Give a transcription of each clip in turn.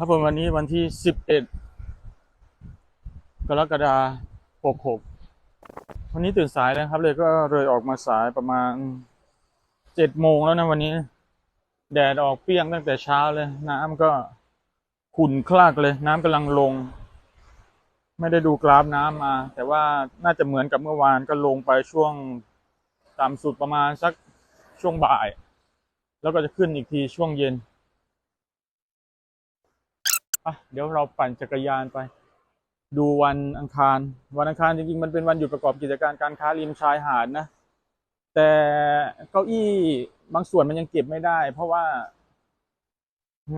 ครับผมวันนี้วันที่สิบเอ็ดกรกฎาคมหกวันนี้ตื่นสายนะครับ เลยก็เลยออกมาสายประมาณเจ็ดโมงแล้วนะวันนี้ แดดออกเปรี้ยงตั้งแต่เช้าเลย น้ำก็ขุ่นคลากเลย น้ำกำลังลง ไม่ได้ดูกราฟน้ำมา แต่ว่าน่าจะเหมือนกับเมื่อวานก็ลงไปช่วงต่ำสุดประมาณสักช่วงบ่าย แล้วก็จะขึ้นอีกทีช่วงเย็น อะเดี๋ยวเราปั่นจักรยานไป ดูวันอังคาร วันอังคารจริงๆมันเป็นวันหยุดประกอบกิจการการค้าริมชายหาดนะ แต่เก้าอี้บางส่วนมันยังเก็บไม่ได้ เพราะว่า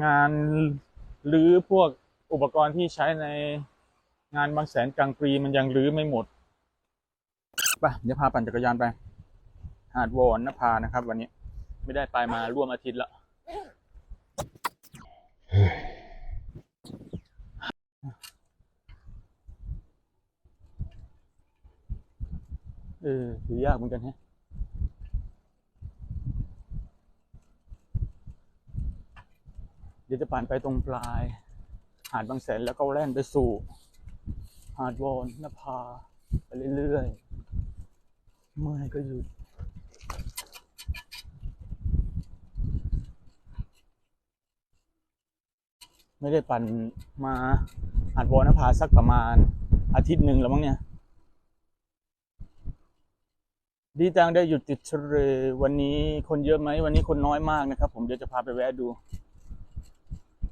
งานหรือพวกอุปกรณ์ที่ใช้ในงานบางแสนกลางปีมันยังรื้อไม่หมดไปเดี๋ยวพาปั่นจักรยานไป หาดวอนนภานะครับ วันนี้ไม่ได้ไปมาร่วมอาทิตย์แล้ว เออถือยากเหมือนกันแฮะเดี๋ยวจะปั่นไปตรงปลาย หาดบางแสนแล้วก็แล่นไปสู่ หาดวอนนภาไปเรื่อยๆเมื่อยก็หยุดไม่ได้ปั่นมาหาดวอนนภาสักประมาณอาทิตย์หนึ่งแล้วมั้งเนี่ย ดีจังได้หยุดติดทะเลวันนี้คนเยอะไหมวันนี้คนน้อยมากนะครับ ผมเดี๋ยวจะพาไปแวะดู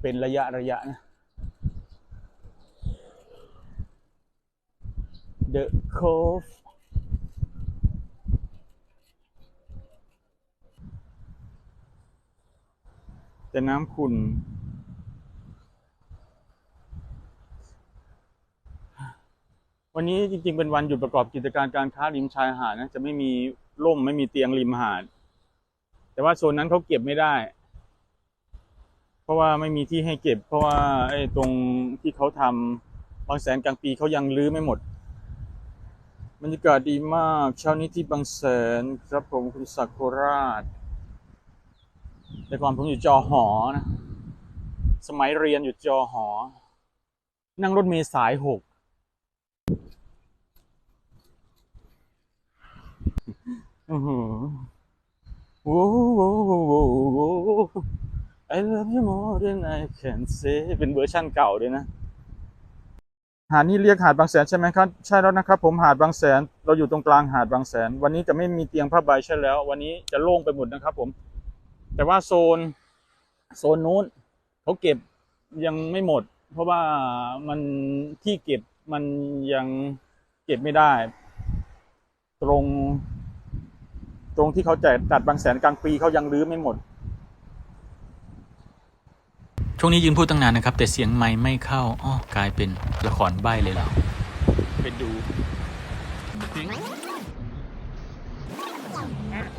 เป็นระยะระยะนะ The Cove แต่น้ำขุ่น วันนี้จริงๆ เป็นวันหยุดประกอบกิจการการค้าริมชายหาดนะ จะไม่มีร่มไม่มีเตียงริมหาด แต่ว่าโซนนั้นเขาเก็บไม่ได้ เพราะว่าไม่มีที่ให้เก็บ เพราะว่าไอ้ตรงที่เขาทำบางแสนกลางปีเขายังรื้อไม่หมดบรรยากาศดีมากเช้านี้ที่บางแสนครับผมคุณสักโคราช แต่ก่อนผมอยู่จอหอนะ สมัยเรียนอยู่จอหอ นั่งรถเมล์สายหก อือหือโว้โว้โว้โว้โว้ I love you more than I can say เป็นเวอร์ชั่นเก่าด้วยนะ หาดนี้เรียกหาดบางแสนใช่ไหมครับ ใช่แล้วนะครับผมหาดบางแสน เราอยู่ตรงกลางหาดบางแสน วันนี้จะไม่มีเตียงผ้าใบใช่แล้ว วันนี้จะโล่งไปหมดนะครับผม แต่ว่าโซน โซนนู้นเขาเก็บยังไม่หมด เพราะว่ามันที่เก็บมันยังเก็บไม่ได้ ตรง ตรงที่เขาจัดจัดบางแสนกลางปีเขายังรื้อไม่หมด ช่วงนี้ยืนพูดตั้งนานนะครับ แต่เสียงไม้ไม่เข้าอ้อกลายเป็นละครใบ้เลยเราไปดู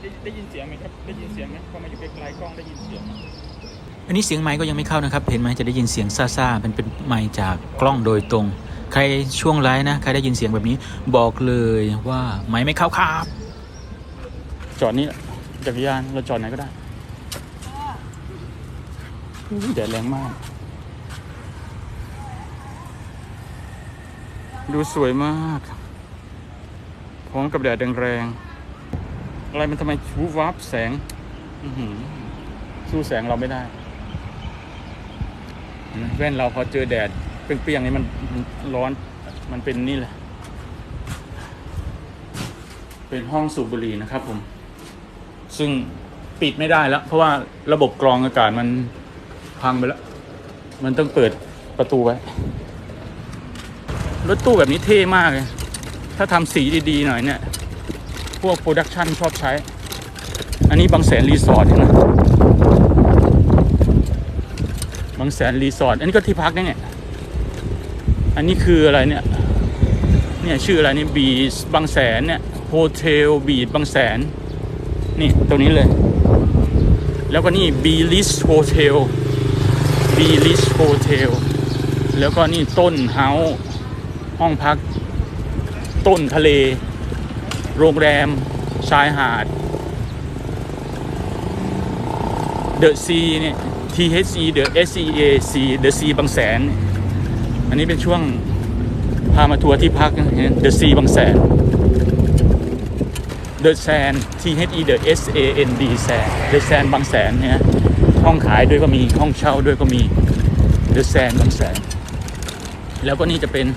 ได้ได้ยินเสียงไหมครับได้ยินเสียงไหมพอมาอยู่ใกล้ๆกล้องได้ยินเสียงไหมอันนี้เสียงไม้ก็ยังไม่เข้านะครับ เห็นไหมจะได้ยินเสียงซ่าๆเป็นเป็นไม้จากกล้องโดยตรง ใครช่วงไลฟ์นะ ใครได้ยินเสียงแบบนี้ บอกเลยว่าไม้ไม่เข้าครับ จอดนี่จักรยานเราจอดไหนก็ได้แดดแรงมาก ดูสวยมากพร้อมกับแดดแรงๆอะไรมันทำไมชูวับแสงสู้แสงเราไม่ได้ แว่นเราพอเจอแดดเปรี้ยงๆนี่มันมันร้อนมันเป็นนี่แหละ เป็นห้องสูบบุหรี่นะครับผม ซึ่งปิดไม่ได้แล้ว เพราะว่าระบบกรองอากาศมันพังไปแล้ว มันต้องเปิดประตูไว้ รถตู้แบบนี้เท่มากเลย ถ้าทำสีดีๆหน่อยเนี่ย พวกโปรดักชันชอบใช้ อันนี้บางแสนรีสอร์ทนไหมบางแสนรีสอร์ท อันนี้ก็ที่พักนะเนี่ย อันนี้คืออะไรเนี่ย เนี่ยชื่ออะไรนี่บีบางแสนเนี่ยโฮเทลบีบางแสน นี่ตรงนี้เลย แล้วก็นี่บีลิสโฮเทลบีลิสโฮเทลแล้วก็นี่ต้นเฮาส์ห้องพัก ต้นทะเล โรงแรม ชายหาดเดอะซีเนี่ย T THC The SEAC The Sea บางแสน อันนี้เป็นช่วงพามาทัวร์ที่พักนะ The Sea บางแสน The Sand T H E The S A N D Sand The Sand บางแสนเนี่ยห้องขายด้วยก็มีห้องเช่าด้วยก็มี The Sand บางแสน แล้วก็นี่จะเป็น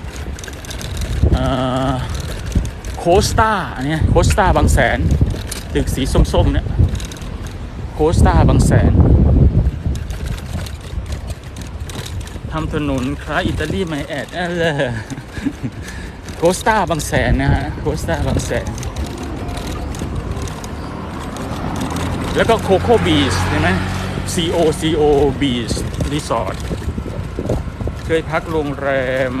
โคสตาอันเนี้โคสตาบางแสน ตึกสีส้มๆเนี่ยโคสตาบางแสนทำถนนคล้ายอิตาลีไมแอดเออโคสตาบางแสนนะฮะโคสตาบางแสน แล้วก็โคโค่บีชใช่ไหม C O C O Beach Resort เคยพักโรงแรม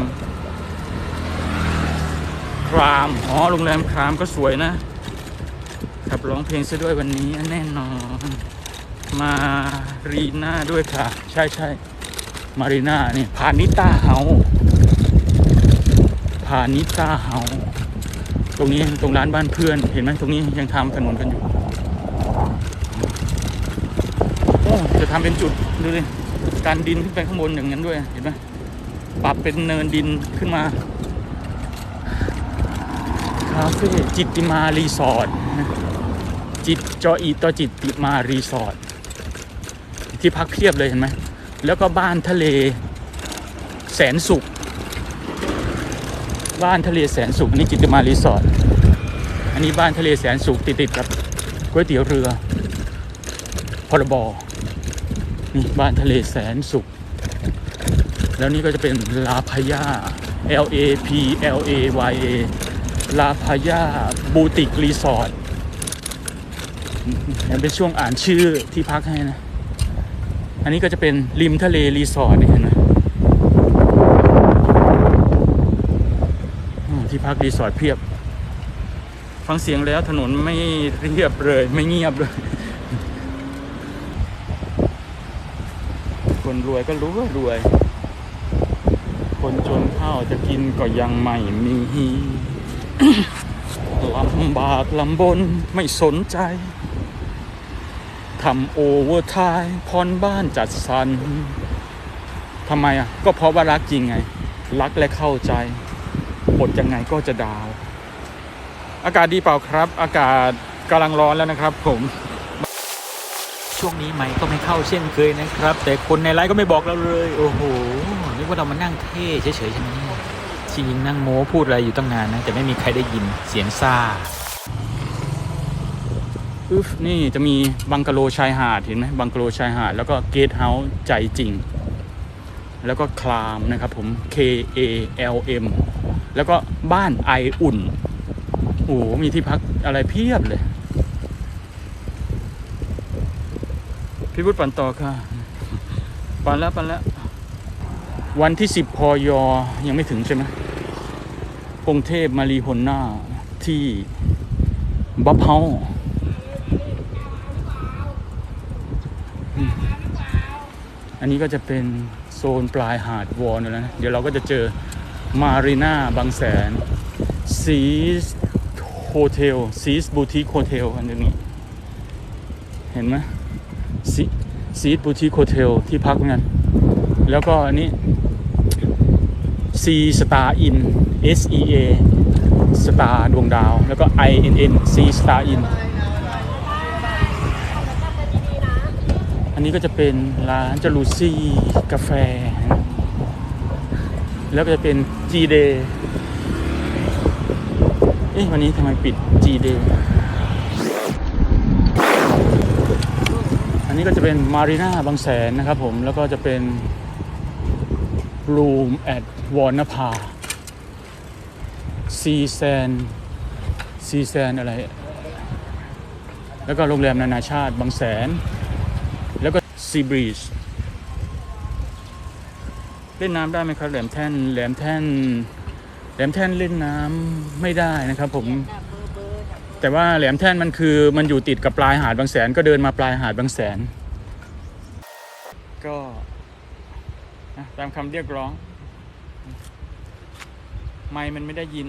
คราม อ๋อ โรงแรมครามก็สวยนะ ขับร้องเพลงซะด้วยวันนี้แน่นอน มารีน่าด้วยค่ะ ใช่ใช่มารีน่านี่พานิต้าเฮาพานิต้าเฮาตรงนี้ตรงร้านบ้านเพื่อน เห็นไหมตรงนี้ยังทำถนนกันอยู่ โอ้ จะทำเป็นจุดดูดิการดินขึ้นไปข้างบนอย่างนั้นด้วย เห็นไหมปรับเป็นเนินดินขึ้นมาคาเฟ่จิตติมารีสอร์ทจิตจออีต่อจิตติมารีสอร์ทที่พักเพียบเลยเห็นไหมแล้วก็บ้านทะเลแสนสุข บ้านทะเลแสนสุขอันนี้จิตติมารีสอร์ทอันนี้บ้านทะเลแสนสุขติดติดๆกับก๋วยเตี๋ยวเรือพรบ นี่บ้านทะเลแสนสุข แล้วนี่ก็จะเป็นลาพายา L A P L A Y A ลาพายาบูติกรีสอร์ทยังเป็นช่วงอ่านชื่อที่พักให้นะ อันนี้ก็จะเป็นริมทะเลรีสอร์ทนี่เห็นไหมที่พักรีสอร์ทเพียบ ฟังเสียงแล้วถนนไม่เรียบเลย ไม่เงียบเลย คนรวยก็รู้ว่ารวย คนจนข้าวจะกินก็ยังไม่มีลำบากลำบนไม่สนใจทำโอเวอร์ไทม์พรบ้านจัดสรรทำไมอะ ก็เพราะว่ารักจริงไง รักและเข้าใจบทยังไงก็จะดาว อากาศดีเปล่าครับ อากาศกำลังร้อนแล้วนะครับผม ช่วงนี้ไมค์ก็ไม่เข้าเช่นเคยนะครับ แต่คนในไลฟ์ก็ไม่บอกเราเลย โอ้โหนึกว่าเรามานั่งเท่เฉยๆใช่ไหมเนี่ยจริงนั่งโม้พูดอะไรอยู่ตั้งนานนะแต่ไม่มีใครได้ยินเสียงซ่าอึฟนี่จะมีบังกะโลชายหาดเห็นไหมบังกะโลชายหาด แล้วก็เกสเฮาส์ใจจริง แล้วก็คลามนะครับผม K A L M แล้วก็บ้านไออุ่นโอ้โหมีที่พักอะไรเพียบเลย พี่พุทธปั่นต่อค่ะ ปั่นแล้วปั่นแล้ว วันที่สิบพอยอยังไม่ถึงใช่ไหมกรุงเทพมารีฮนนาที่บับเฮาอันนี้ก็จะเป็นโซนปลายหาดวอนแล้วนะ เดี๋ยวเราก็จะเจอมารีนาบางแสนซีสโฮเทลซีสบูติคโฮเทลอันนี้ เห็นไหม ซีซีสบูติคโฮเทลที่พักเหมือนกันแล้วก็อันนี้ C Star In S E A Star ดวงดาว แล้วก็ I N N C Star In อันนี้ก็จะเป็นร้านจารูซี่กาแฟ แล้วก็จะเป็น G Day เอ๊ะวันนี้ทำไมปิด G Day นนี้ก็จะเป็นมารีนาบางแสนนะครับผม แล้วก็จะเป็น Room at วอนภาซีแซนซีแซนอะไร แล้วก็โรงแรมนานาชาติบางแสน แล้วก็ซีบรีชเล่นน้ำได้ไหมครับแหลมแท่นแหลมแท่นแหลมแท่นเล่นน้ำไม่ได้นะครับผม แต่ว่าแหลมแท่นมันคือมันอยู่ติดกับปลายหาดบางแสนก็เดินมาปลายหาดบางแสน ก็ตามคำเรียกร้อง ไม่มันไม่ได้ยิน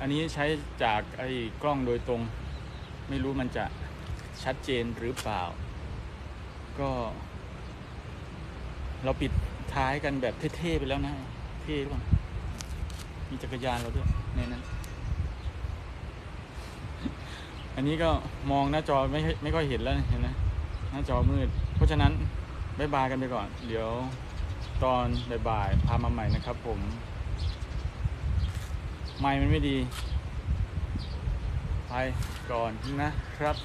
อันนี้ใช้จากไอ้กล้องโดยตรง ไม่รู้มันจะชัดเจนหรือเปล่า ก็ เราปิดท้ายกันแบบเท่ๆไปแล้วนะ เท่หรือเปล่ามีจักรยานเราด้วยในนั้น อันนี้ก็มองหน้าจอไม่ไม่ค่อยเห็นแล้วเห็นไหมหน้าจอมืด เพราะฉะนั้นบายบายกันไปก่อน เดี๋ยวตอนบ่ายๆพามาใหม่นะครับผมไม่มันไม่ดี ไปก่อนนะครับ